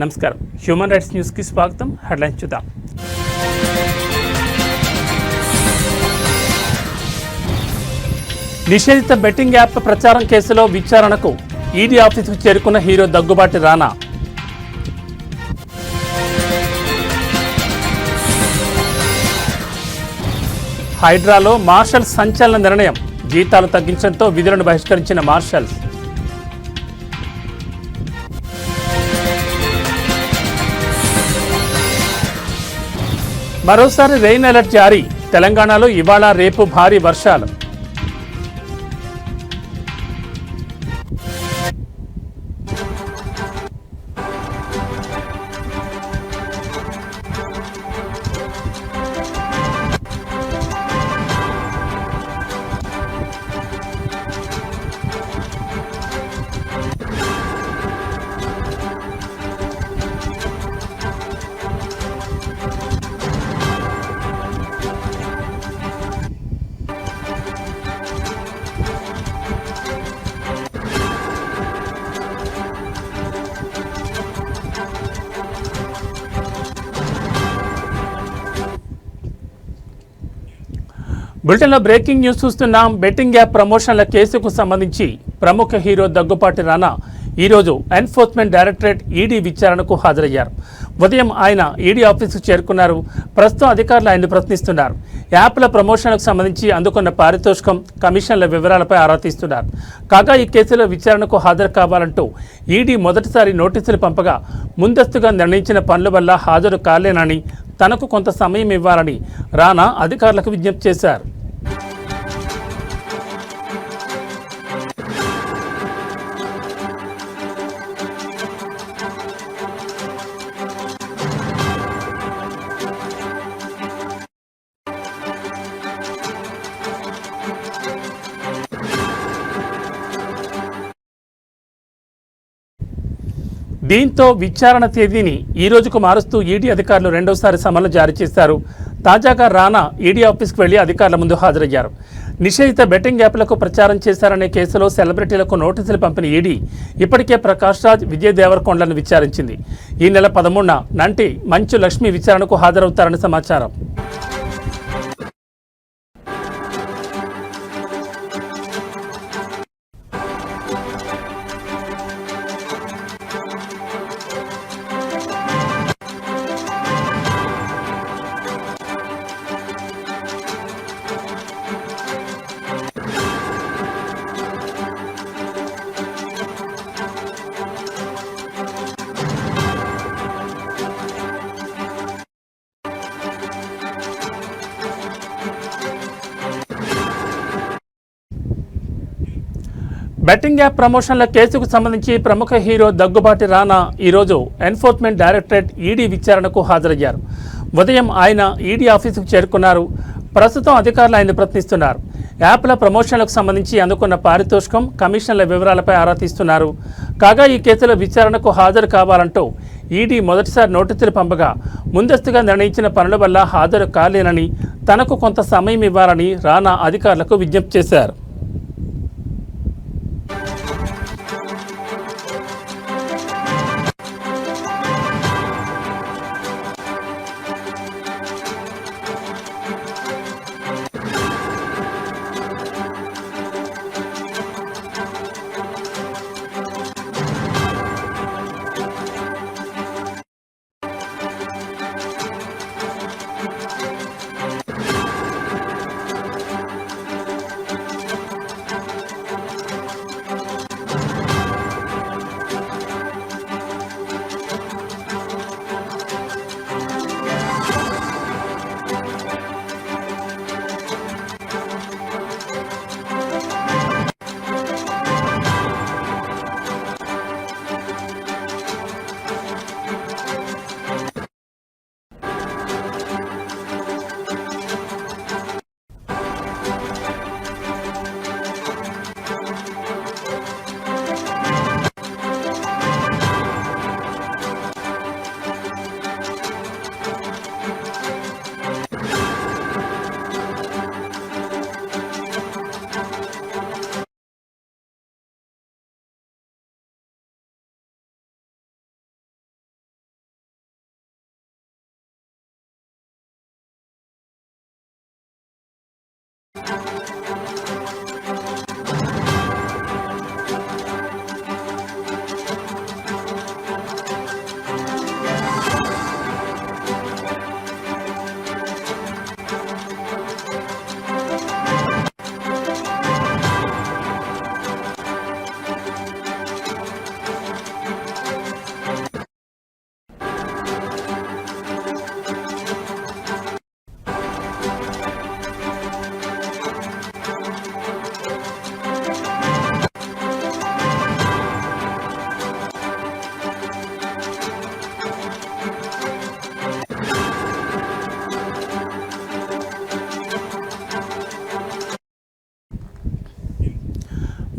నమస్కారం. Human rights న్యూస్కి స్వాగతం. హెడ్లైన్స్ చూద్దాం. నిషేధిత బెట్టింగ్ యాప్ ప్రచారం కేసులో విచారణకు ఈడీ ఆఫీసుకు చేరుకున్న హీరో దగ్గుబాటి రానా హైడ్రాలో మార్షల్ సంచలన నిర్ణయం. జీతాలు తగ్గించడంతో విధులను బహిష్కరించిన మార్షల్స్. మరోసారి రెయిన్ అలర్ట్ జారీ. తెలంగాణలో ఇవాళ రేపు భారీ వర్షాలు. బులెటిన్లో బ్రేకింగ్ న్యూస్ చూస్తున్నాం బెట్టింగ్ యాప్ ప్రమోషన్ల కేసుకు సంబంధించి ప్రముఖ హీరో దగ్గుపాటి రానా ఈరోజు ఎన్ఫోర్స్మెంట్ డైరెక్టరేట్ ఈడీ విచారణకు హాజరయ్యారు. ఉదయం ఆయన ఈడీ ఆఫీసుకు చేరుకున్నారు. ప్రస్తుతం అధికారులు ఆయన్ని ప్రశ్నిస్తున్నారు. యాప్ల ప్రమోషన్లకు సంబంధించి అందుకున్న పారితోషికం కమిషన్ల వివరాలపై ఆరా తీస్తున్నారు. కాగా ఈ కేసులో విచారణకు హాజరు కావాలంటూ ఈడీ మొదటిసారి నోటీసులు పంపగా ముందస్తుగా నిర్ణయించిన పనుల వల్ల హాజరు కాలేనని తనకు కొంత సమయం ఇవ్వాలని రానా అధికారులకు విజ్ఞప్తి చేశారు. దీంతో విచారణ తేదీని ఈ రోజుకు మారుస్తూ ఈడీ అధికారులు రెండోసారి సమన్లు జారీ చేశారు. తాజాగా రానా ఈడీ ఆఫీస్కు వెళ్ళి అధికారుల ముందు హాజరయ్యారు. నిషేధిత బెట్టింగ్ యాప్లకు ప్రచారం చేశారనే కేసులో సెలబ్రిటీలకు నోటీసులు పంపిన ఈడీ ఇప్పటికే ప్రకాష్ రాజ్ విజయ్ దేవరకొండలను విచారించింది. ఈ నెల పదమూడున నంటి మంచు లక్ష్మి విచారణకు హాజరవుతారని సమాచారం. బెట్టింగ్ యాప్ ప్రమోషన్ల కేసుకు సంబంధించి ప్రముఖ హీరో దగ్గుబాటి రానా ఈరోజు ఎన్ఫోర్స్మెంట్ డైరెక్టరేట్ ఈడీ విచారణకు హాజరయ్యారు. ఉదయం ఆయన ఈడీ ఆఫీసుకు చేరుకున్నారు. ప్రస్తుతం అధికారులు ఆయన ప్రశ్నిస్తున్నారు. యాప్ల ప్రమోషన్లకు సంబంధించి అందుకున్న పారితోషికం కమిషన్ల వివరాలపై ఆరా తీస్తున్నారు. కాగా ఈ కేసులో విచారణకు హాజరు కావాలంటూ ఈడీ మొదటిసారి నోటీసులు పంపగా ముందస్తుగా నిర్ణయించిన పనుల వల్ల హాజరు కాలేనని తనకు కొంత సమయం ఇవ్వాలని రానా అధికారులకు విజ్ఞప్తి చేశారు.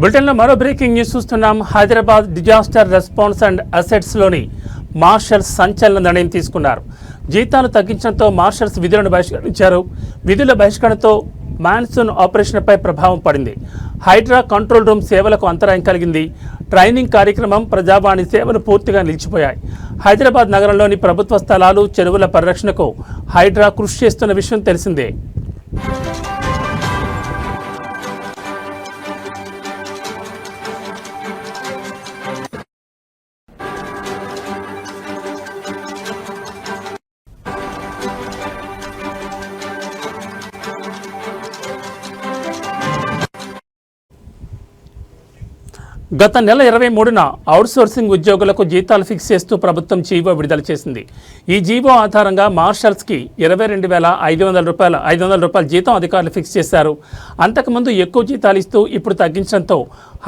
బులెటిన్లో మరో బ్రేకింగ్ న్యూస్ చూస్తున్నాం. హైదరాబాద్ డిజాస్టర్ రెస్పాన్స్ అండ్ అసెట్స్లోని మార్షల్స్ సంచలన నిర్ణయం తీసుకున్నారు. జీతాలు తగ్గించడంతో మార్షల్స్ విధులను బహిష్కరించారు. విధుల బహిష్కరణతో మాన్సూన్ ఆపరేషన్పై ప్రభావం పడింది. హైడ్రా కంట్రోల్ రూమ్ సేవలకు అంతరాయం కలిగింది. ట్రైనింగ్ కార్యక్రమం ప్రజావాణి సేవలు పూర్తిగా నిలిచిపోయాయి. హైదరాబాద్ నగరంలోని ప్రభుత్వ స్థలాలు చెరువుల పరిరక్షణకు హైడ్రా కృషి చేస్తున్న విషయం తెలిసిందే. గత నెల ఇరవై మూడున అవుట్సోర్సింగ్ ఉద్యోగులకు జీతాలు ఫిక్స్ చేస్తూ ప్రభుత్వం జీవో విడుదల చేసింది. ఈ జీవో ఆధారంగా మార్షల్స్కి ఇరవై రెండు వేల ఐదు వందల రూపాయల ఐదు వందల రూపాయల జీతం అధికారులు ఫిక్స్ చేశారు. అంతకుముందు ఎక్కువ జీతాలు ఇస్తూ ఇప్పుడు తగ్గించడంతో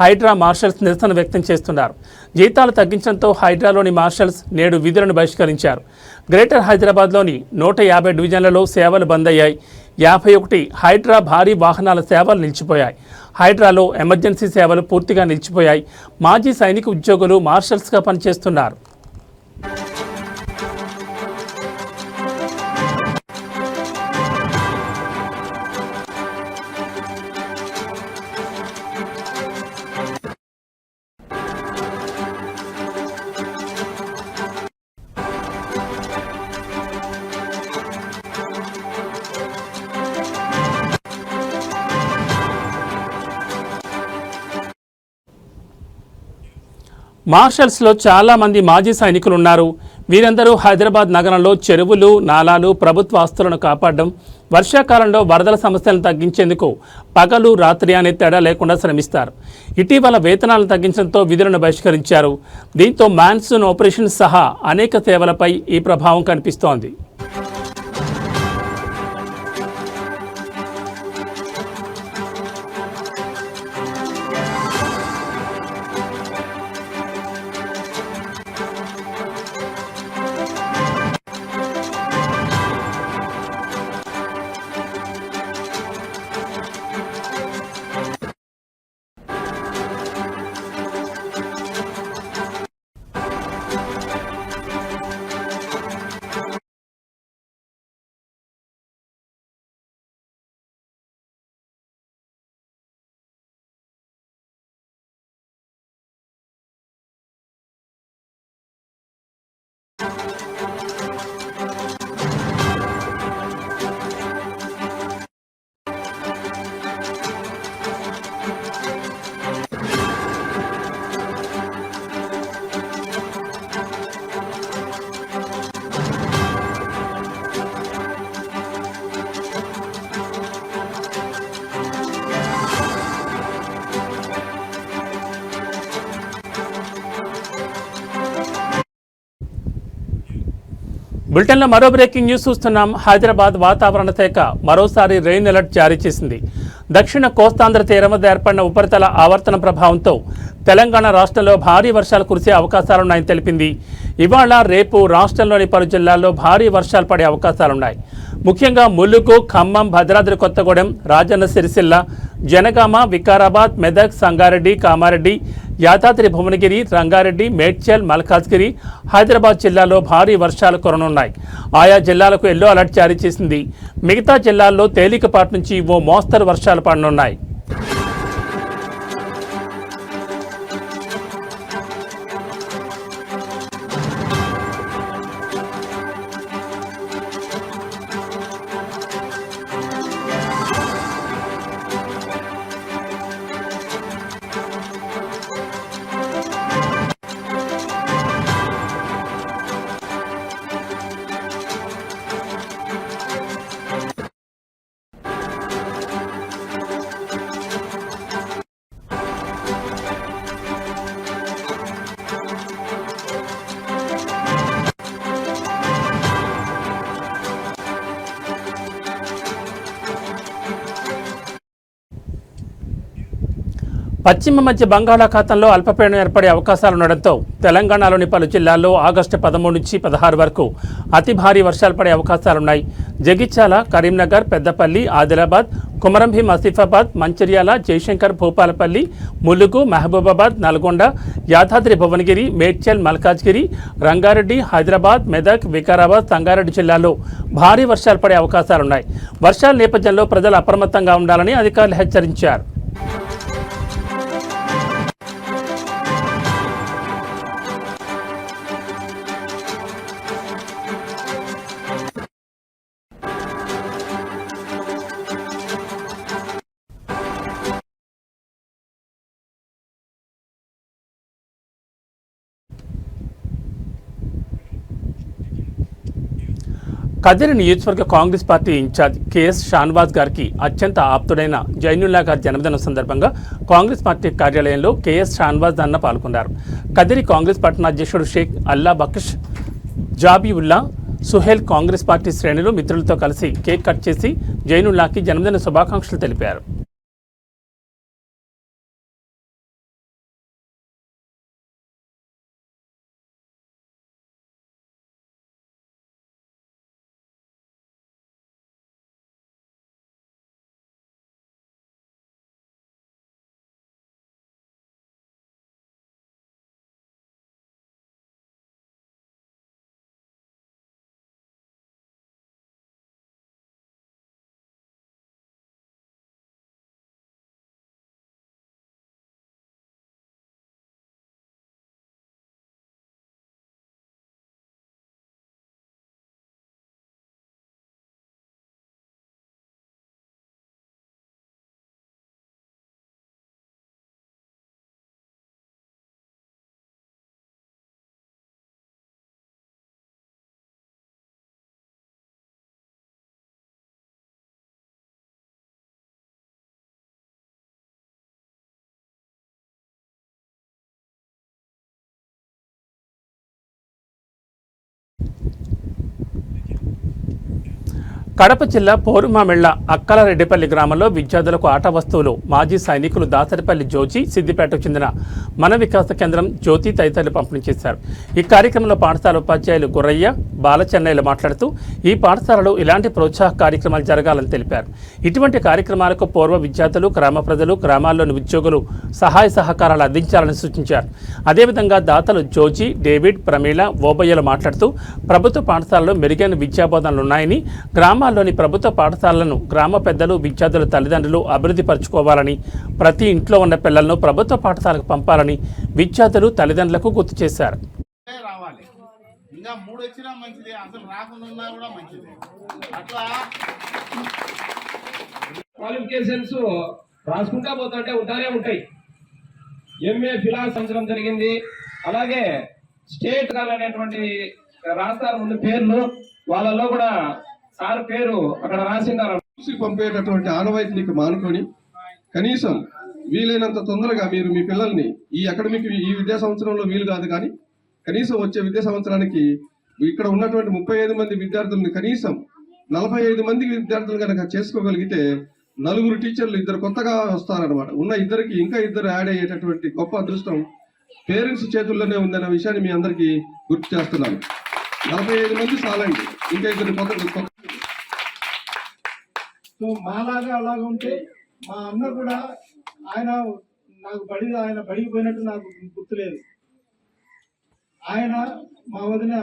హైడ్రా మార్షల్స్ నిరసన వ్యక్తం చేస్తున్నారు. జీతాలు తగ్గించడంతో హైడ్రాలోని మార్షల్స్ నేడు విధులను బహిష్కరించారు. గ్రేటర్ హైదరాబాద్లోని నూట యాభై డివిజన్లలో సేవలు బంద్ అయ్యాయి. యాభై ఒకటి హైడ్రా భారీ వాహనాల సేవలు నిలిచిపోయాయి. హైడ్రాలో ఎమర్జెన్సీ సేవలు పూర్తిగా నిలిచిపోయాయి. మాజీ సైనిక ఉద్యోగులు మార్షల్స్గా పనిచేస్తున్నారు. మార్షల్స్లో చాలామంది మాజీ సైనికులు ఉన్నారు వీరందరూ హైదరాబాద్ నగరంలో చెరువులు నాలాలు ప్రభుత్వ ఆస్తులను కాపాడడం వర్షాకాలంలో వరదల సమస్యలను తగ్గించేందుకు పగలు రాత్రి అనే తేడా లేకుండా శ్రమిస్తారు. ఇటీవల వేతనాలను తగ్గించడంతో విధులను బహిష్కరించారు. దీంతో మాన్సూన్ ఆపరేషన్ సహా అనేక సేవలపై ఈ ప్రభావం కనిపిస్తోంది. బులెటిన్లో మరో బ్రేకింగ్ న్యూస్ చూస్తున్నాం. హైదరాబాద్ వాతావరణ శాఖ మరోసారి రెయిన్ అలర్ట్ జారీ చేసింది. దక్షిణ కోస్తాంధ్ర తీరం వద్ద ఏర్పడిన ఉపరితల ఆవర్తన ప్రభావంతో తెలంగాణ రాష్ట్రంలో భారీ వర్షాలు కురిసే అవకాశాలున్నాయని తెలిపింది. ఇవాళ రేపు రాష్ట్రంలోని పలు జిల్లాల్లో భారీ వర్షాలు పడే అవకాశాలున్నాయి. ముఖ్యంగా ములుగు ఖమ్మం భద్రాద్రి కొత్తగూడెం రాజన్న సిరిసిల్ల జనగామ వికారాబాద్ మెదక్ సంగారెడ్డి కామారెడ్డి యాదాద్రి భువనగిరి రంగారెడ్డి మేడ్చల్ మల్కాజ్గిరి హైదరాబాద్ జిల్లాలో భారీ వర్షాలు కురనున్నాయి. ఆయా జిల్లాలకు ఎల్లో అలర్ట్ జారీ చేసింది. మిగతా జిల్లాల్లో తేలికపాటి నుంచి ఓ మోస్తరు వర్షాలు పడనున్నాయి. పశ్చిమ మధ్య బంగాళాఖాతంలో అల్పపీడనం ఏర్పడే అవకాశాలుండడంతో తెలంగాణలోని పలు జిల్లాల్లో ఆగస్టు పదమూడు నుంచి పదహారు వరకు అతి భారీ వర్షాలు పడే అవకాశాలున్నాయి. జగిత్యాల కరీంనగర్ పెద్దపల్లి ఆదిలాబాద్ కుమరంభీం ఆసిఫాబాద్ మంచిర్యాల జయశంకర్ భూపాలపల్లి ములుగు మహబూబాబాద్ నల్గొండ యాదాద్రి భువనగిరి మేడ్చల్ మల్కాజ్గిరి రంగారెడ్డి హైదరాబాద్ మెదక్ వికారాబాద్ సంగారెడ్డి జిల్లాల్లో భారీ వర్షాలు పడే అవకాశాలున్నాయి. వర్షాల నేపథ్యంలో ప్రజలు అప్రమత్తంగా ఉండాలని అధికారులు హెచ్చరించారు. కదిరి నియోజకవర్గ Congress party incharge K S Shahnawaz గారికి అత్యంత ఆప్తుడైన జైనుల్లా గారి జన్మదినం సందర్భంగా కాంగ్రెస్ పార్టీ కార్యాలయంలో కెఎస్ షాన్వాజ్ అన్న పాల్గొన్నారు. కదిరి కాంగ్రెస్ పట్టణ అధ్యక్షుడు షేక్ అల్లా బక్ష్ జాబీవుల్లా సుహేల్ కాంగ్రెస్ పార్టీ శ్రేణులు మిత్రులతో కలిసి కేక్ కట్ చేసి జైనుల్లాకి జన్మదిన శుభాకాంక్షలు తెలిపారు. కడప జిల్లా పోరుమామిళ్ళ అక్కలరెడ్డిపల్లి గ్రామంలో విద్యార్థులకు ఆట వస్తువులు మాజీ సైనికులు దాసరిపల్లి జోజి సిద్దిపేటకు చెందిన మన వికాస కేంద్రం జ్యోతి తదితరులు పంపిణీ చేశారు. ఈ కార్యక్రమంలో పాఠశాల ఉపాధ్యాయులు గుర్రయ్య బాలచెన్నయ్యలు మాట్లాడుతూ ఈ పాఠశాలలో ఇలాంటి ప్రోత్సాహ కార్యక్రమాలు జరగాలని తెలిపారు. ఇటువంటి కార్యక్రమాలకు పూర్వ విద్యార్థులు గ్రామ ప్రజలు గ్రామాల్లోని ఉద్యోగులు సహాయ సహకారాలు అందించాలని సూచించారు. అదేవిధంగా దాతలు జోజి డేవిడ్ ప్రమీల ఓబయ్యలు మాట్లాడుతూ ప్రభుత్వ పాఠశాలలో మెరుగైన విద్యాబోధనలు ఉన్నాయని గ్రామాల్లోని ప్రభుత్వ పాఠశాలలను గ్రామ పెద్దలు విద్యార్థుల తల్లిదండ్రులు అభివృద్ధి పరచుకోవాలని ప్రతి ఇంట్లో ఉన్న పిల్లలను ప్రభుత్వ పాఠశాలకు పంపాలని విద్యార్థులు తల్లిదండ్రులకు గుర్తు చేశారు. ఏ రావాలి? ఇంకా మూడు వచ్చినా మంచిది అసలు రాకుండా ఉన్నా కూడా మంచిది. అట్లా క్వాలిఫికేషన్స్ రాసుకుంటా పోతుంటే ఉంటానే ఉంటాయి. ఎంఏ జరిగింది. అలాగే స్టేట్ అనేటువంటి రాస్తారు ముందు పేర్లు వాళ్ళలో కూడా సార్ పేరు అక్కడ రాసిండారు చూసి పంపేటటువంటి నీకు మానుకొని కనీసం వీలైనంత తొందరగా మీరు మీ పిల్లల్ని ఈ అకాడమిక్ ఈ విద్యా సంవత్సరంలో వీలు కాదు కానీ కనీసం వచ్చే విద్యా సంవత్సరానికి ఇక్కడ ఉన్నటువంటి ముప్పై ఐదు మంది విద్యార్థుల్ని కనీసం నలభై ఐదు మంది విద్యార్థులు కనుక చేసుకోగలిగితే నలుగురు టీచర్లు ఇద్దరు కొత్తగా వస్తారనమాట ఉన్న ఇద్దరికి ఇంకా ఇద్దరు యాడ్ అయ్యేటటువంటి గొప్ప అదృష్టం పేరెంట్స్ చేతుల్లోనే ఉందన్న విషయాన్ని మీ అందరికీ గుర్తు చేస్తున్నాను. నలభై ఐదు మంది చాలండి. ఇంకా ఇద్దరు కొత్త కొత్త సో మాలాగా అలాగ ఉంటే మా అన్న కూడా ఆయన నాకు బడి ఆయన బడికి పోయినట్టు నాకు గుర్తులేదు. ఆయన మా వదిన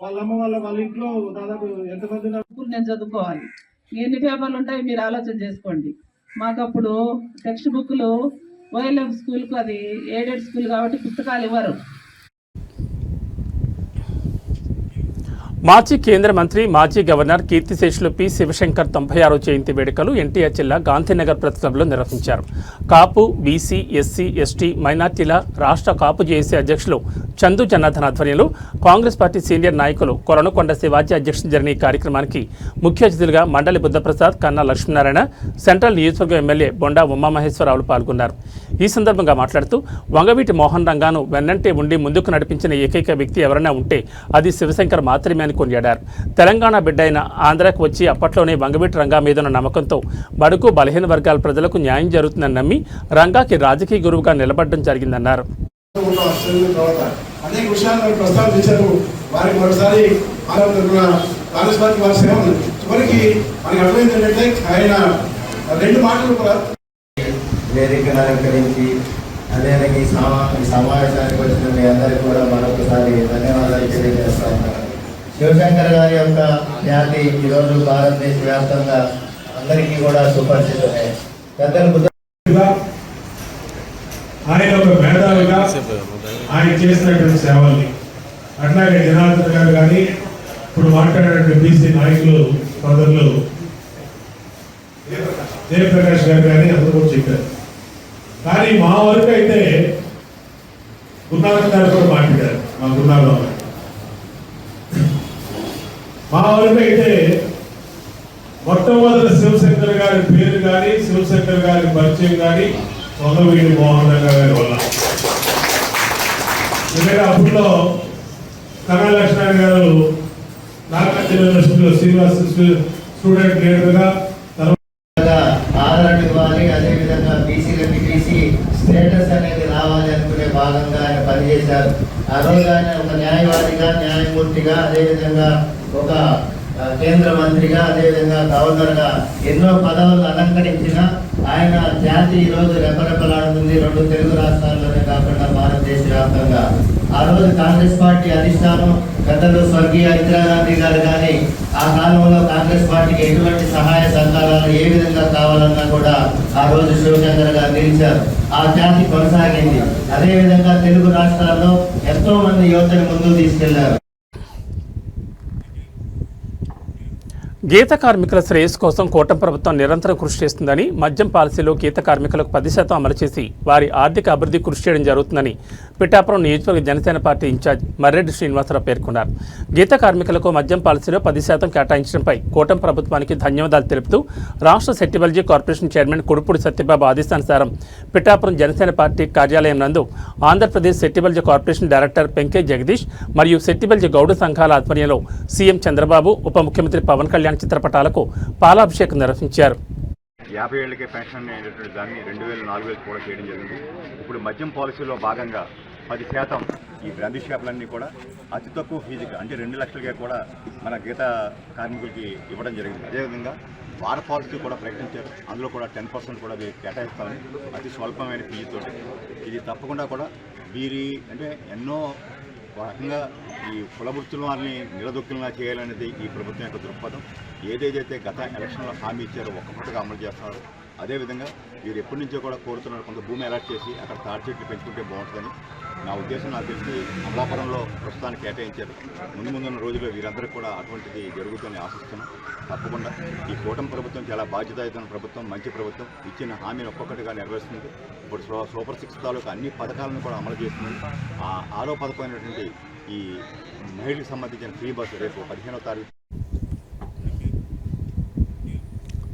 వాళ్ళ అమ్మ వాళ్ళ వాళ్ళ ఇంట్లో దాదాపు ఎంతమంది నేను చదువుకోవాలి. ఎన్ని పేపర్లు ఉంటాయి మీరు ఆలోచన చేసుకోండి. మాకు అప్పుడు టెక్స్ట్ బుక్లు ఓఎల్ఎఫ్ స్కూల్కు అది ఎయిడెడ్ స్కూల్ కాబట్టి పుస్తకాలు ఇవ్వరు. మాజీ కేంద్ర మంత్రి మాజీ గవర్నర్ కీర్తిశేషులు పి. శివశంకర్ తొంభై ఆరో జయంతి వేడుకలు ఎన్టీఆర్ జిల్లా గాంధీనగర్ ప్రతిసభలో నిర్వహించారు. కాపు బీసీ ఎస్సీ ఎస్టీ మైనార్టీల రాష్ట్ర కాపు జేఏసీ అధ్యక్షులు చందు జనార్దన్ ఆధ్వర్యంలో కాంగ్రెస్ పార్టీ సీనియర్ నాయకులు కొరణకొండ శివాజీ అధ్యక్షుడు జరిగిన ఈ కార్యక్రమానికి ముఖ్య అతిథులుగా మండలి బుద్ధప్రసాద్ కన్నా లక్ష్మీనారాయణ సెంట్రల్ నియోజకవర్గ ఎమ్మెల్యే బొండా ఉమామహేశ్వరరావులు పాల్గొన్నారు. ఈ సందర్భంగా మాట్లాడుతూ వంగవీటి మోహన్ రంగాను వెన్నంటే ఉండి ముందుకు నడిపించిన ఏకైక వ్యక్తి ఎవరైనా ఉంటే అది శివశంకర్ మాత్రమే అని కొనియాడారు తెలంగాణ బిడ్డ అయిన ఆంధ్రాకు వచ్చి అప్పట్లోనే వంగవీటి రంగా మీదున్న నమ్మకంతో బడుగు బలహీన వర్గాల ప్రజలకు న్యాయం జరుగుతుందని నమ్మి రంగాకి రాజకీయ గురువుగా నిలబడడం జరిగిందన్నారు. ఉన్న అనేక విషయాలు మీరు ప్రస్తావించారు వారికి మరోసారి ఆరోగ్య తరపున కాంగ్రెస్ పార్టీ వారి సేవలు చివరికి మనకి అర్థమైంది ఏంటంటే ఆయన రెండు మాటలు కూడా వేదికను అలంకరించి అదేవిధంగా ఈ సమా ఈ సమావేశానికి వచ్చిన మీ అందరికీ కూడా మరొకసారి ధన్యవాదాలు తెలియజేస్తా ఉన్నాను. శివశంకర్ గారి యొక్క ఖ్యాతి ఈరోజు భారతదేశ వ్యాప్తంగా అందరికీ కూడా సుపరిచితమే పెద్దలు ఆయన ఒక మేధావిగా ఆయన చేసినటువంటి సేవల్ని. అట్లాగే జనార్దన్ గారు కానీ ఇప్పుడు మాట్లాడినటువంటి బీసీ నాయకులు సోదరులు జయప్రకాష్ గారు కానీ అందరూ కూడా చెప్పారు. కానీ మా వరకు అయితే గురునాథన్ గారు కూడా మాట్లాడారు మా గురునాథం గారు. మా వరకు అయితే మొట్టమొదటి శివశంకర్ గారి పేరు కానీ శివశంకర్ గారి పరిచయం కానీ వంగవీడి మోహన్ రంగా గారి వల్ల. ఎందుకంటే అప్పట్లో కన్నా లక్ష్మణ గారు నాగార్జున యూనివర్సిటీలో శ్రీనివాస స్టూడెంట్ లీడర్గా తర్వాత ఆదరణ ఇవ్వాలి అదేవిధంగా బీసీలకి బీసీ స్టేటస్ అనేది రావాలి అనుకునే భాగంగా ఆయన పనిచేశారు. ఆ రోజు ఆయన ఒక న్యాయవాదిగా న్యాయమూర్తిగా అదేవిధంగా ఒక కేంద్ర మంత్రిగా అదేవిధంగా గవర్నర్గా ఎన్నో పదవులు అలంకరించిన ఆయన జాతి ఈ రోజు రెపరెపలాడుతుంది. రెండు తెలుగు రాష్ట్రాల్లోనే కాకుండా భారతదేశ వ్యాప్తంగా. ఆ రోజు కాంగ్రెస్ పార్టీ అధిష్టానం పెద్దలు స్వర్గీయ ఇందిరాగాంధీ గారు కానీ ఆ కాలంలో కాంగ్రెస్ పార్టీకి ఎటువంటి సహాయ సహకారాలు ఏ విధంగా కావాలన్నా కూడా ఆ రోజు శివచంద్ర గారు నిలిచారు. ఆ జాతి కొనసాగింది. అదేవిధంగా తెలుగు రాష్ట్రాల్లో ఎంతో మంది యువతని ముందుకు తీసుకెళ్ళారు. గీత కార్మికుల శ్రేయస్సు కోసం కూటమి ప్రభుత్వం నిరంతరం కృషి చేస్తుందని మద్యం పాలసీలో గీత కార్మికులకు పది శాతం అమలు చేసి వారి ఆర్థిక అభివృద్ధి కృషి చేయడం జరుగుతుందని పిఠాపురం నియోజకవర్గ జనసేన పార్టీ ఇన్ఛార్జ్ మర్రెడ్డి శ్రీనివాసరావు పేర్కొన్నారు. గీత కార్మికులకు మద్యం పాలసీలో పది శాతం కేటాయించడంపై కూటమి ప్రభుత్వానికి ధన్యవాదాలు తెలుపుతూ రాష్ట్ర సెట్టిబల్జీ కార్పొరేషన్ చైర్మన్ కుడుపూడి సత్యబాబు ఆదేశానుసారం పిఠాపురం జనసేన పార్టీ కార్యాలయం నందు ఆంధ్రప్రదేశ్ సెట్టిబల్జీ కార్పొరేషన్ డైరెక్టర్ పెంకే జగదీష్ మరియు సెట్టిబల్జీ గౌడ సంఘాల ఆధ్వర్యంలో సీఎం చంద్రబాబు ఉప ముఖ్యమంత్రి పవన్ కళ్యాణ్ చిత్రపటాలకు పాలాభిషేకం నిర్వహించారు. యాభై ఏళ్ళకే పెన్షన్ అనేటటువంటి దాన్ని రెండు వేలు నాలుగు వేలు కూడా చేయడం జరిగింది. ఇప్పుడు మద్యం పాలసీలో భాగంగా పది శాతం ఈ బ్రాందీ షాపులన్నీ కూడా అతి తక్కువ ఫీజుకి అంటే రెండు లక్షలకే కూడా మన గీత కార్మికులకి ఇవ్వడం జరిగింది. అదేవిధంగా వార పాలసీ కూడా ప్రకటించారు. అందులో కూడా టెన్ పర్సెంట్ కూడా కేటాయిస్తామని అతి స్వల్పమైన ఫీజుతో ఇది తప్పకుండా కూడా వీరి అంటే ఎన్నో రకంగా ఈ కులవృత్తుల వారిని నిలదొక్కులా చేయాలనేది ఈ ప్రభుత్వం యొక్క దృక్పథం. ఏదేదైతే గత ఎలక్షన్లో హామీ ఇచ్చారో ఒక్కొక్కటిగా అమలు చేస్తున్నారు. అదేవిధంగా వీరు ఎప్పటి నుంచో కూడా కోరుతున్నారు కొంత భూమి అలాట్ చేసి అక్కడ తాడి చెట్లు పెంచుకుంటే బాగుంటుందని. నా ఉద్దేశం నాకు తెలిసి అమలాపురంలో ప్రస్తుతానికి కేటాయించారు. ముందు ముందున్న రోజుల్లో వీరందరికీ కూడా అటువంటిది జరుగుతుందని ఆశిస్తున్నాం. తప్పకుండా ఈ కూటమి ప్రభుత్వం చాలా బాధ్యతాయుతమైన ప్రభుత్వం మంచి ప్రభుత్వం. ఇచ్చిన హామీని ఒక్కొక్కటిగా నెరవేరుస్తుంది. ఇప్పుడు సూపర్ సిక్స్ తాలూకా అన్ని పథకాలను కూడా అమలు చేస్తుంది ఆ ఆరో పథకమైనటువంటి ఈ మహిళకు సంబంధించిన ఫ్రీ బస్సు రేపు పదిహేనో తారీఖు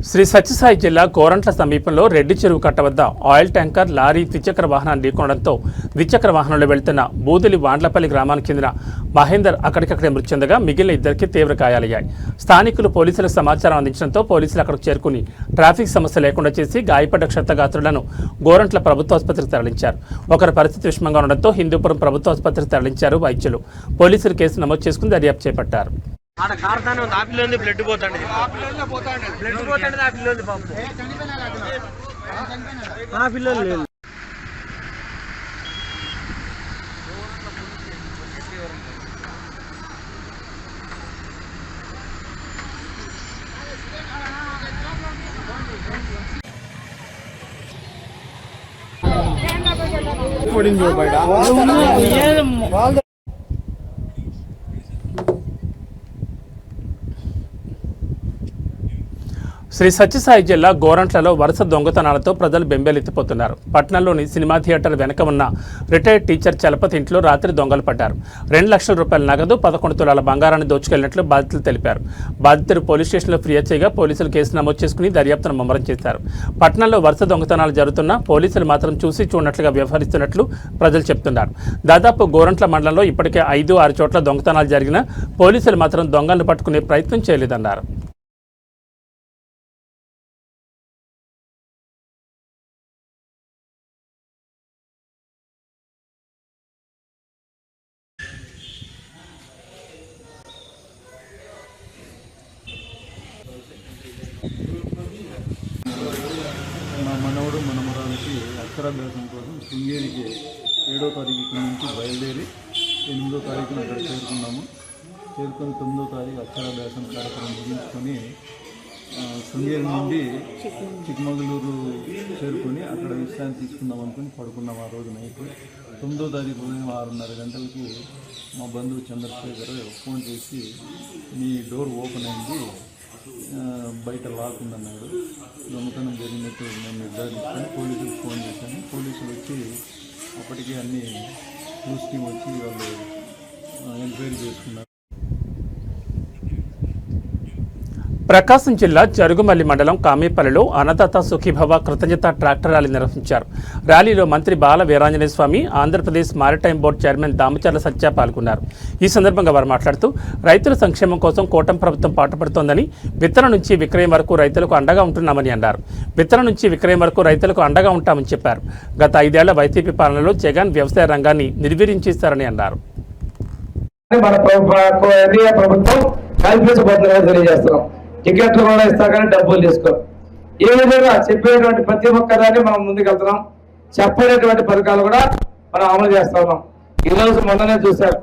శ్రీ సత్యసాయి జిల్లా కోరంట్ల సమీపంలో రెడ్డి చెరువు కట్ట వద్ద ఆయిల్ ట్యాంకర్ లారీ ద్విచక్ర వాహనాన్ని ఢీకొనడంతో ద్విచక్ర వాహనంలో వెళ్తున్న బూదిలి వాండ్లపల్లి గ్రామానికి చెందిన మహేందర్ అక్కడికక్కడే మృతి చెందగా మిగిలిన ఇద్దరికి తీవ్ర గాయాలయ్యాయి. స్థానికులు పోలీసులకు సమాచారం అందించడంతో పోలీసులు అక్కడికి చేరుకుని ట్రాఫిక్ సమస్య లేకుండా చేసి గాయపడ్డ క్షతగాత్రులను గోరంట్ల ప్రభుత్వ ఆసుపత్రికి తరలించారు. ఒకరి పరిస్థితి విషమంగా ఉండడంతో హిందూపురం ప్రభుత్వ ఆసుపత్రికి తరలించారు వైద్యులు. పోలీసులు కేసు నమోదు చేసుకుని దర్యాప్తు చేపట్టారు. ఆడ కారుతానే ఉంది ఆపిల్ ఉంది బ్లడ్ పోతాండి బ్లడ్ పోతాండి ఆపిల్ ఉంది పాపం. ఆపిల్ లేదు. పడింది బయట శ్రీ సత్యసాయి జిల్లా గోరంట్లలో వరుస దొంగతనాలతో ప్రజలు బెంబేలెత్తిపోతున్నారు. పట్నంలోని సినిమా థియేటర్ వెనక ఉన్న రిటైర్డ్ టీచర్ చలపతి ఇంట్లో రాత్రి దొంగలు పడ్డారు. రెండు లక్షల రూపాయల నగదు పదకొండు తులాల బంగారాన్ని దోచుకెళ్ళినట్లు బాధితులు తెలిపారు. బాధితులు పోలీస్ స్టేషన్లో ఫిర్యాదు చేయగా పోలీసులు కేసు నమోదు చేసుకుని దర్యాప్తును ముమ్మరం చేశారు. పట్నంలో వరుస దొంగతనాలు జరుగుతున్నా పోలీసులు మాత్రం చూసి చూడనట్లుగా వ్యవహరిస్తున్నట్లు ప్రజలు చెప్తున్నారు. దాదాపు గోరంట్ల మండలంలో ఇప్పటికే ఐదు ఆరు చోట్ల దొంగతనాలు జరిగినా పోలీసులు మాత్రం దొంగలను పట్టుకునే ప్రయత్నం చేయలేదన్నారు. చిక్కమగళూరు చేరుకొని అక్కడ విశ్రాంతి తీసుకుందాం అనుకుని పడుకున్నాం ఆ రోజు నైట్ తొమ్మిదో తారీఖు ఉదయం ఆరున్నర గంటలకు మా బంధువు చంద్రశేఖర్ ఫోన్ చేసి మీ డోర్ ఓపెన్ అయింది. బయట లాక్ ఉందన్నాడు. దొంగతనం జరిగినట్టు మేము నిర్ధారించుకొని పోలీసులకు ఫోన్ చేశాను. పోలీసులు వచ్చి అప్పటికే అన్ని క్లూస్ వచ్చి వాళ్ళు ఎంక్వైరీ చేసుకున్నారు. ప్రకాశం జిల్లా జరుగుమల్లి మండలం కామేపల్లిలో అన్నదాత సుఖీభవ కృతజ్ఞత ట్రాక్టర్ ర్యాలీ నిర్వహించారు. ర్యాలీలో మంత్రి Bala Veeranjaneya Swamy Andhra Pradesh maritime board chairman Damacharla Satya పాల్గొన్నారు. ఈ సందర్భంగా వారు మాట్లాడుతూ రైతుల సంక్షేమం కోసం కూటమి ప్రభుత్వం పాటుపడుతోందని విత్తనం నుంచి విక్రయం వరకు రైతులకు అండగా ఉంటున్నామని అన్నారు. విత్తనం నుంచి విక్రయం వరకు రైతులకు అండగా ఉంటామని చెప్పారు. గత ఐదేళ్ళ వైసీపీ పాలనలో జగన్ వ్యవసాయ రంగాన్ని నిర్వీర్యం అన్నారు. మన ప్రభుత్వం కల్పించబోతుందని తెలియజేస్తున్నాం. టికెట్లు కూడా ఇస్తా కానీ డబ్బులు తీసుకో. ఏ విధంగా చెప్పేటువంటి ప్రతి ఒక్కదాన్ని మనం ముందుకెళ్తున్నాం. చెప్పలేటువంటి పథకాలు కూడా మనం అమలు చేస్తా ఉన్నాం. ఈరోజు మొన్ననే చూశారు.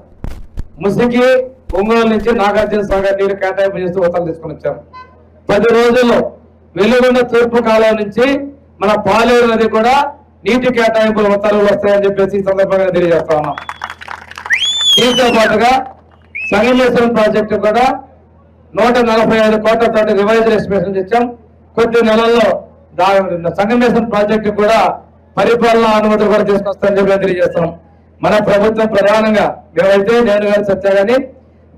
ముసికి ఒంగోలు నుంచి నాగార్జున సాగర్ నీరు కేటాయింపు చేస్తూ ఉత్తర్వులు తీసుకొని వచ్చారు. పది రోజుల్లో వెలుగున్న తూర్పు కాలం నుంచి మన పాలేరు నది కూడా నీటి కేటాయింపుల ఉత్తర్వులు వస్తాయని చెప్పేసి ఈ సందర్భంగా తెలియజేస్తా ఉన్నాం. దీంతో పాటుగా సంగమేశ్వరం ప్రాజెక్టు కూడా నూట నలభై ఐదు కోట్లతో రివైజ్ ఎస్టిమేషన్ ఇచ్చాం. కొద్ది నెలల్లో దాని సంగమేశ్వరం ప్రాజెక్టు కూడా పరిపాలన అనుమతులు కూడా తీసుకొస్తామని చెప్పి తెలియజేస్తాం మన ప్రభుత్వం ప్రధానంగా మేమైతే నేను గారి సత్య కానీ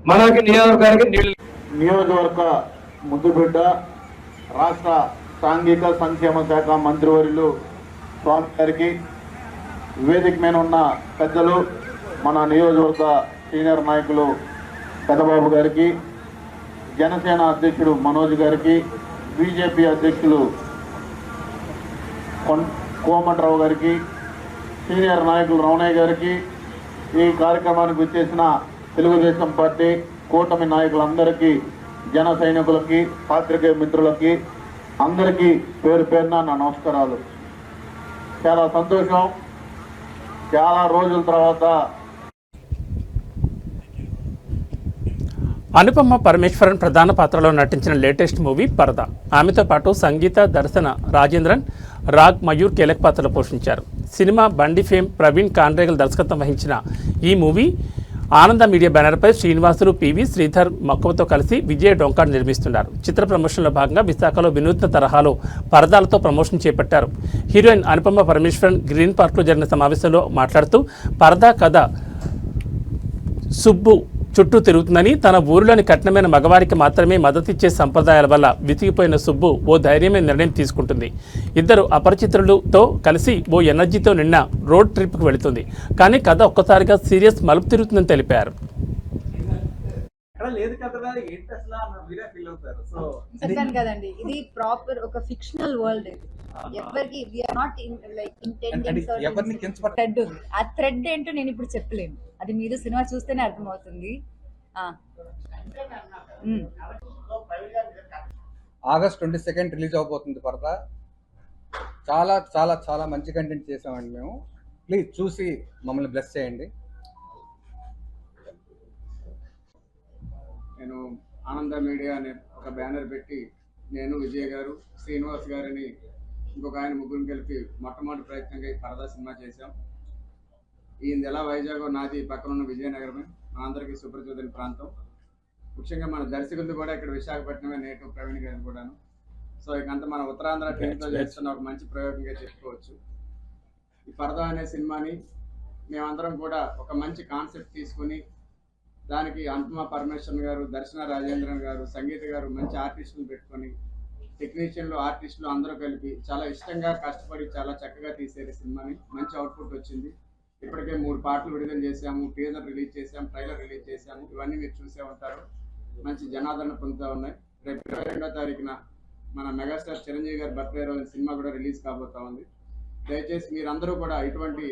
మనకి నియోజకవర్గానికి నీళ్ళు నియోజకవర్గ ముద్దుబిడ్డ రాష్ట్ర సాంఘిక సంక్షేమ శాఖ మంత్రివర్యులు స్వామి గారికి వేదిక మీద ఉన్న పెద్దలు మన నియోజకవర్గ సీనియర్ నాయకులు పెద్దబాబు గారికి జనసేన అధ్యక్షుడు మనోజ్ గారికి బీజేపీ అధ్యక్షులు కొన్ కోమటిరావు గారికి సీనియర్ నాయకులు రమణయ్య గారికి ఈ కార్యక్రమానికి వచ్చేసిన తెలుగుదేశం పార్టీ కూటమి నాయకులందరికీ జన సైనికులకి పాత్రికేయ మిత్రులకి అందరికీ పేరు పేరున నా నమస్కారాలు. చాలా సంతోషం. చాలా రోజుల తర్వాత అనుపమ పరమేశ్వరన్ ప్రధాన పాత్రలో నటించిన లేటెస్ట్ మూవీ పరద. ఆమెతో పాటు సంగీత దర్శన రాజేంద్రన్ రాగ్ మయూర్ కీలక పాత్రలు పోషించారు. సినిమా బండి ఫేమ్ ప్రవీణ్ కాన్రేగల్ దర్శకత్వం వహించిన ఈ మూవీ ఆనంద మీడియా బ్యానర్పై శ్రీనివాసులు పివి శ్రీధర్ మక్కువతో కలిసి విజయ్ డొంకాడ్ నిర్మిస్తున్నారు. చిత్ర ప్రమోషన్లో భాగంగా విశాఖలో వినూత్న తరహాలో పరదాలతో ప్రమోషన్ చేపట్టారు. హీరోయిన్ అనుపమ పరమేశ్వరన్ గ్రీన్ పార్క్లో జరిగిన సమావేశంలో మాట్లాడుతూ పరదా కథ సుబ్బు చుట్టూ తిరుగుతుందని తన ఊరిలోని కఠినమైన మగవారికి మాత్రమే మద్దతిచ్చే సంప్రదాయాల వల్ల వితికిపోయిన సుబ్బు ఓ ధైర్యమైన నిర్ణయం తీసుకుంటుంది. ఇద్దరు అపరిచితులతో కలిసి ఓ ఎనర్జీతో నిన్న రోడ్ ట్రిప్కి వెళుతుంది. కానీ కథ ఒక్కసారిగా సీరియస్ మలుపు తిరుగుతుందని తెలిపారు. లేదు కదా ఏంటి అసలు మీరే ఫీల్ అవుతారు? సో చెప్పాను కదండి ఇది ప్రాపర్ ఒక ఫిక్షనల్ వరల్డ్ ఇది. ఎవరికి వీఆర్ నాట్ లైక్ ఎవరిని ఇంటెండింగ్ థ్రెడ్ ఆ థ్రెడ్ ఏంటో నేను ఇప్పుడు చెప్పలేను. అది మీరు సినిమా చూస్తేనే అర్థమవుతుంది. ఆగస్ట్ ట్వంటీ సెకండ్ రిలీజ్ అవబోతుంది పరద. చాలా చాలా చాలా మంచి కంటెంట్ చేసామండి మేము. ప్లీజ్ చూసి మమ్మల్ని బ్లెస్ చేయండి. నేను ఆనంద మీడియా అనే ఒక బ్యానర్ పెట్టి నేను విజయ్ గారు శ్రీనివాస్ గారిని ఇంకొక ఆయన ముగ్గురిని కలిపి మొట్టమొదటి ప్రయత్నంగా ఈ పరదా సినిమా చేశాం. ఈయనది ఎలా వైజాగ్ నాది పక్కన ఉన్న విజయనగరమే అందరికీ సుపరిచితమైన ప్రాంతం. ముఖ్యంగా మన దర్శకులది కూడా ఇక్కడ విశాఖపట్నమే నేటివ్ ప్రవీణ్ గారిని కూడాను. సో ఇకంతా మన ఉత్తరాంధ్ర టీంతో చేస్తున్న ఒక మంచి ప్రయోగంగా చెప్పుకోవచ్చు. ఈ పరదా అనే సినిమాని మేమందరం కూడా ఒక మంచి కాన్సెప్ట్ తీసుకుని దానికి అంతమా పరమేశ్వరన్ గారు దర్శన రాజేంద్రన్ గారు సంగీత గారు మంచి ఆర్టిస్టులు పెట్టుకొని టెక్నీషియన్లు ఆర్టిస్టులు అందరూ కలిపి చాలా ఇష్టంగా కష్టపడి చాలా చక్కగా తీసేది సినిమాని. మంచి అవుట్పుట్ వచ్చింది. ఇప్పటికే మూడు పాటలు విడుదల చేశాము టీజర్ రిలీజ్ చేసాము ట్రైలర్ రిలీజ్ చేశాము. ఇవన్నీ మీరు చూసే ఉంటారు. మంచి జనాదరణ పొందుతూ ఉన్నాయి. రేపు ఇరవై రెండో తారీఖున మన మెగాస్టార్ చిరంజీవి గారి బర్త్డే రోజు సినిమా కూడా రిలీజ్ కాబోతా ఉంది. దయచేసి మీరందరూ కూడా ఇటువంటి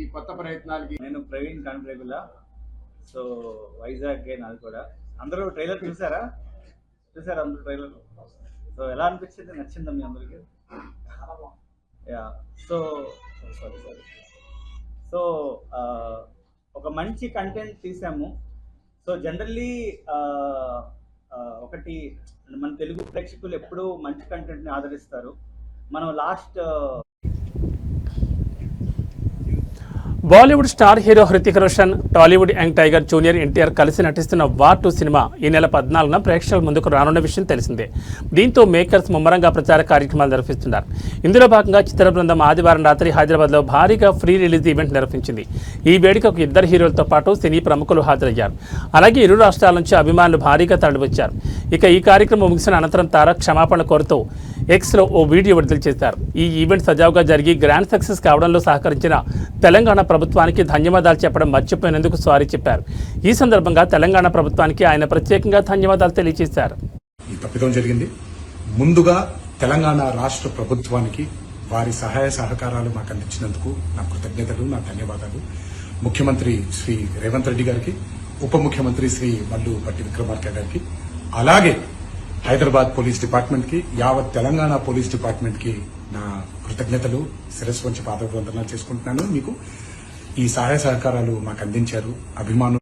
ఈ కొత్త ప్రయత్నాలకి నేను ప్రవీణ్ కాన్ఫ్రేగుల సో వైజాగ్ నాది కూడా. అందరూ ట్రైలర్ చూసారా? చూసారా అందరూ ట్రైలర్? సో ఎలా అనిపించింది? నచ్చిందా మీ అందరికి? Yeah. So sorry sorry. So ఒక మంచి కంటెంట్ తీసాము. సో జనరల్లీ ఒకటి మన తెలుగు ప్రేక్షకులు ఎప్పుడూ మంచి కంటెంట్ని ఆదరిస్తారు. మనం last Bollywood star hero Hrithik Roshan Tollywood young tiger junior NTR కలిసి నటిస్తున్న వార్ టూ సినిమా ఈ నెల పద్నాలుగున ప్రేక్షకుల ముందుకు రానున్న విషయం తెలిసిందే. దీంతో మేకర్స్ ముమ్మరంగా ప్రచార కార్యక్రమాలు నిర్వహిస్తున్నారు. ఇందులో భాగంగా చిత్ర బృందం ఆదివారం రాత్రి హైదరాబాద్లో భారీగా ఫ్రీ రిలీజ్ ఈవెంట్ నిర్వహించింది. ఈ వేడుకకు ఇద్దరు హీరోలతో పాటు సినీ ప్రముఖులు హాజరయ్యారు. అలాగే ఇరు రాష్ట్రాల నుంచి అభిమానులు భారీగా తరలివచ్చారు. ఇక ఈ కార్యక్రమం ముగిసిన అనంతరం తారా క్షమాపణ కోరుతూ ఎక్స్లో ఓ వీడియో విడుదల చేశారు. ఈ ఈవెంట్ సజావుగా జరిగి గ్రాండ్ సక్సెస్ కావడంలో సహకరించిన తెలంగాణ ప్రభుత్వానికి ధన్యవాదాలు చెప్పడం మర్చిపోయినందుకు సారీ చెప్పారు. ఈ సందర్భంగా తెలంగాణ ప్రభుత్వానికి ఆయన ప్రత్యేకంగా ధన్యవాదాలు తెలియజేశారు. ఈ తప్పిదం జరిగింది. ముందుగా తెలంగాణ రాష్ట్ర ప్రభుత్వానికి వారి సహాయ సహకారాలు మాకు అందించినందుకు నా కృతజ్ఞతలు నా ధన్యవాదాలు. ముఖ్యమంత్రి శ్రీ రేవంత్ రెడ్డి గారికి ఉప ముఖ్యమంత్రి శ్రీ మల్లు పట్టి విక్రమార్క గారికి అలాగే హైదరాబాద్ పోలీస్ డిపార్ట్మెంట్కి యావత్ తెలంగాణ పోలీస్ డిపార్ట్మెంట్కి నా కృతజ్ఞతలు శిరస్సు వంచి పాదవందనాలు చేసుకుంటున్నాను. మీకు ఈ సహాయ సహకారాలు మాకు అందించారు. అభిమానులు.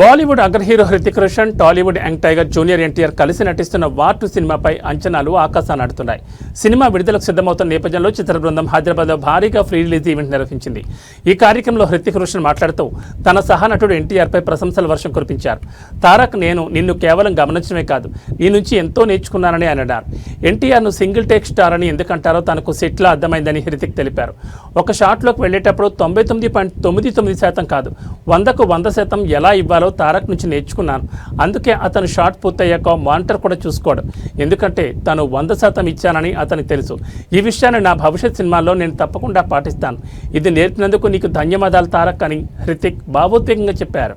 Bollywood అగ్రహీరో Hrithik Roshan Tollywood young tiger junior NTR కలిసి నటిస్తున్న వార్టు సినిమాపై అంచనాలు ఆకాశాన్నాడుతున్నాయి సినిమా విడుదలకు సిద్ధమవుతున్న నేపథ్యంలో చిత్ర బృందం హైదరాబాద్లో భారీగా ఫ్రీ రిలీజ్ ఈవెంట్ నిర్వహించింది. ఈ కార్యక్రమంలో హృతిక్ రోషన్ మాట్లాడుతూ తన సహనటుడు ఎన్టీఆర్పై ప్రశంసల వర్షం కురిపించారు. తారక్ నేను నిన్ను కేవలం గమనించడమే కాదు నీ నుంచి ఎంతో నేర్చుకున్నానని ఆయన అన్నారు ఎన్టీఆర్ను సింగిల్ టేక్ స్టార్ అని ఎందుకంటారో తనకు సెట్లా అర్థమైందని హృతిక్ తెలిపారు. ఒక షాట్లోకి వెళ్ళేటప్పుడు తొంభై తొమ్మిది పాయింట్ తొమ్మిది తొమ్మిది శాతం కాదు వందకు వంద శాతం ఎలా ఇవ్వాలి తారక్ నుంచి నేర్చుకున్నాను. అందుకే అతను షాట్ పూర్తయ్యాక మానిటర్ కూడా చూసుకోడు. ఎందుకంటే తను వంద శాతం ఇచ్చానని అతనికి తెలుసు. ఈ విషయాన్ని నా భవిష్యత్ సినిమాల్లో నేను తప్పకుండా పాటిస్తాను. ఇది నేర్పినందుకు నీకు ధన్యవాదాలు తారక్ అని హృతిక్ భావోద్వేగంగా చెప్పారు.